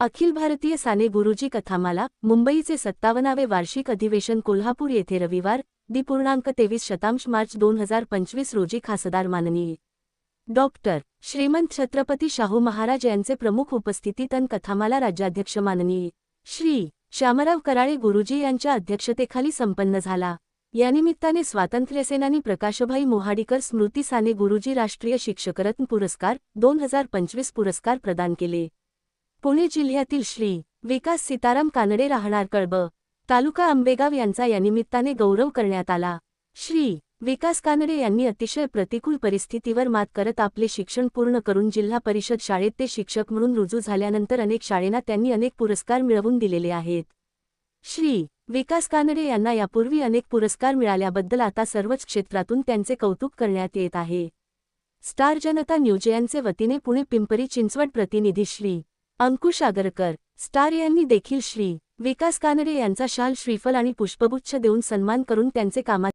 अखिल भारतीय साने गुरुजी कथामाला मुंबईचे सत्तावनावे वार्षिक अधिवेशन कोल्हापूर येथे रविवार दि पूर्णांक तेवीस शतांश मार्च दोन हजार पंचवीस रोजी खासदार माननीय डॉक्टर श्रीमंत छत्रपती शाहू महाराज यांचे प्रमुख उपस्थितीत अन कथामाला राज्याध्यक्ष माननीय श्री. श्यामराव कराळे गुरुजी यांच्या अध्यक्षतेखाली संपन्न झाला. यानिमित्ताने स्वातंत्र्यसेनानी प्रकाशभाई मोहाडीकर स्मृती साने गुरुजी राष्ट्रीय शिक्षकरत्न पुरस्कार दोन हजार पंचवीस पुरस्कार प्रदान केले. पुणे जिल्ह्यातील श्री विकास सीताराम कानडे राहणार कळब तालुका आंबेगाव यांचा यानिमित्ताने गौरव करण्यात आला. श्री विकास कानडे यांनी अतिशय प्रतिकूल परिस्थितीवर मात करत आपले शिक्षण पूर्ण करून जिल्हा परिषद शाळेत ते शिक्षक म्हणून रुजू झाल्यानंतर अनेक शाळेंना त्यांनी अनेक पुरस्कार मिळवून दिलेले आहेत. श्री विकास कानडे यांना यापूर्वी अनेक पुरस्कार मिळाल्याबद्दल आता सर्वच क्षेत्रातून त्यांचे कौतुक करण्यात येत आहे. स्टार जनता न्यूज यांचे वतीने पुणे पिंपरी चिंचवड प्रतिनिधी श्री अंकुश आगरकर स्टार यांनी देखील श्री विकास कानडे यांचा शाल श्रीफल आणि पुष्पगुच्छ देऊन सन्मान करून त्यांचे कामात